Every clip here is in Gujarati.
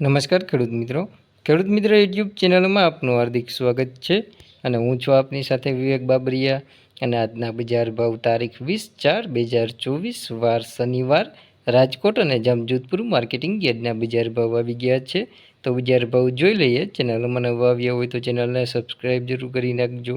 નમસ્કાર ખેડૂત મિત્રો. ખેડૂત મિત્રો યુટ્યુબ ચેનલમાં આપનું હાર્દિક સ્વાગત છે અને હું છું આપની સાથે વિવેક બાબરિયા અને આજના બજાર ભાવ તારીખ વીસ ચાર બે હજાર ચોવીસ વાર શનિવાર. રાજકોટ અને જામજોધપુર માર્કેટિંગ યાર્ડના બજાર ભાવ આવી ગયા છે. તો બજાર ભાવ જોઈ લઈએ. ચેનલમાં નવા આવ્યા હોય તો ચેનલને સબસ્ક્રાઈબ જરૂર કરી નાખજો.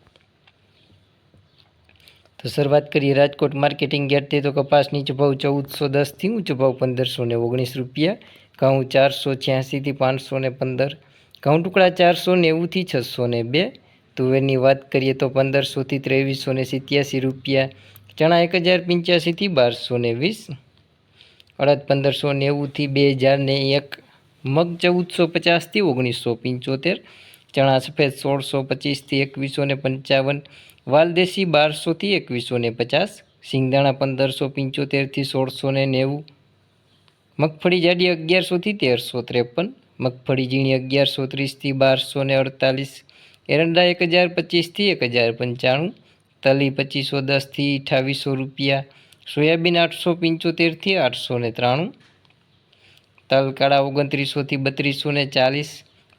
તો શરૂઆત કરીએ રાજકોટ માર્કેટિંગ યાર્ડથી તો કપાસ નીચો ચૌદસો દસથી ઊંચો ભાવ પંદરસો ને ઓગણીસ રૂપિયા. ઘઉં ચારસો છ્યાસીથી પાંચસો ને પંદર. ઘઉં ટુકડા ચારસો નેવુંથી છસો ને બે. તુવેરની વાત કરીએ તો પંદરસોથી ત્રેવીસો ને સિત્યાસી રૂપિયા. ચણા એક હજાર પંચ્યાસીથી બારસો ને વીસ. અડદ પંદરસો નેવુંથી બે હજાર ને એક. મગ ચૌદસો પચાસથી ઓગણીસો પંચોતેર. ચણા સફેદ સોળસો પચીસથી એકવીસો ને પંચાવન, વાલદેશી બારસોથી એકવીસો ને પચાસ, સિંગદાણા પંદરસો પંચોતેરથી સોળસો ને નેવું, મગફળી જાડી અગિયારસોથી તેરસો ત્રેપન, મગફળી ઝીણી અગિયારસો ત્રીસથી બારસો ને અડતાલીસ, એરંડા એક હજાર પચીસથી એક હજાર પંચાણું, તલી પચીસો દસથી અઠાવીસો રૂપિયા, સોયાબીન આઠસો પંચોતેરથી આઠસો ને ત્રાણું, તલ કાળા ઓગણત્રીસોથી બત્રીસો ને ચાલીસ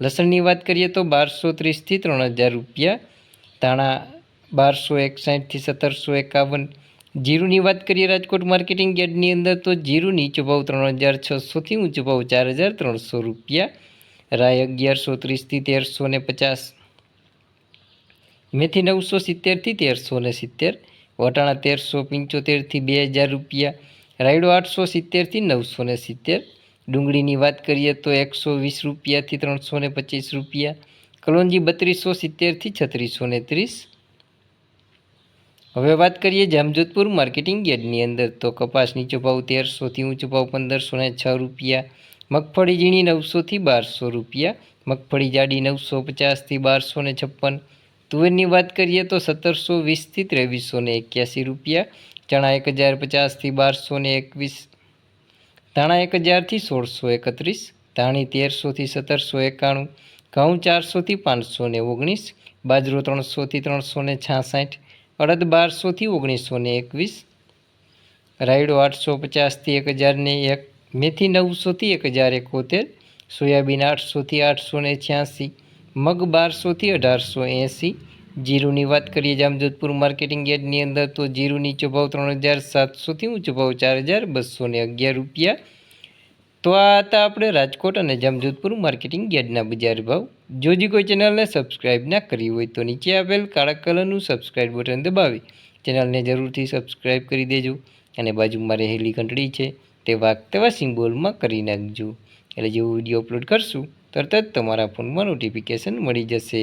લસણની વાત કરીએ તો બારસો ત્રીસથી ત્રણ હજાર રૂપિયા. ધાણા બારસો એકસાઠથી સત્તરસો એકાવન. જીરુની વાત કરીએ રાજકોટ માર્કેટિંગ યાર્ડની અંદર તો જીરું નીચો ભાવ ત્રણ હજાર છસોથી ઊંચો ભાવ ચાર હજાર ત્રણસો રૂપિયા. રાય અગિયારસો ત્રીસથી તેરસો ને પચાસ. મેથી નવસો સિત્તેરથી તેરસો ને સિત્તેર. વટાણા તેરસો પંચોતેરથી બે હજાર રૂપિયા. રાયડો આઠસો સિત્તેરથી નવસો ને સિત્તેર. ડુંગળીની વાત કરીએ તો એકસો વીસ રૂપિયાથી ત્રણસો ને પચીસ રૂપિયા. કલોંજી બત્રીસો, સિત્તેરથી છત્રીસો ને ત્રીસ. હવે વાત કરીએ જામજોધપુર માર્કેટિંગ યાર્ડની અંદર. તો કપાસ નીચો ભાવ તેરસોથી ઊંચો ભાવ પંદરસો ને છ રૂપિયા. મગફળી ઝીણી નવસોથી બારસો રૂપિયા. મગફળી જાડી નવસો પચાસથી બારસો ને છપ્પન. તુવેરની વાત કરીએ તો સત્તરસો વીસથી ત્રેવીસો ને એક્યાસી રૂપિયા. ચણા એક હજાર પચાસથી બારસો ને એકવીસ. ધાણા એક હજારથી સોળસો એકત્રીસ, ધાણી તેરસોથી સત્તરસો એકાણું, ઘઉં ચારસોથી પાંચસો ને ઓગણીસ, બાજરો ત્રણસોથી ત્રણસો ને છાસઠ, અડદ બારસોથી ઓગણીસો ને એકવીસ, રાયડો આઠસો પચાસથી એક હજારને એક, મેથી નવસોથી એક હજાર એકોતેર, સોયાબીન આઠસોથી આઠસો ને છ્યાસી, મગ બારસોથી અઢારસો એંસી જીરુની વાત કરીએ જામજોધપુર માર્કેટિંગ યાર્ડની અંદર, તો જીરું નીચો ત્રણ હજાર સાતસોથી ઊંચો ભાવ ચાર હજાર બસો અગિયાર રૂપિયા. તો આ હતા આપણે રાજકોટ અને જામજોધપુર માર્કેટિંગ યાર્ડના બજાર ભાવ. જો જે કોઈ ચેનલને સબસ્ક્રાઈબ ના કરી હોય તો નીચે આપેલ કાળા કલરનું સબસ્ક્રાઈબ બટન દબાવી. ચેનલને જરૂરથી સબસ્ક્રાઈબ કરી દેજો અને બાજુમાં રહેલી ઘંટડી છે તે વાગતેવા સિમ્બોલમાં કરી નાખજો. એટલે જેવું વીડિયો અપલોડ કરશું, તરત જ તમારા ફોનમાં નોટિફિકેશન મળી જશે.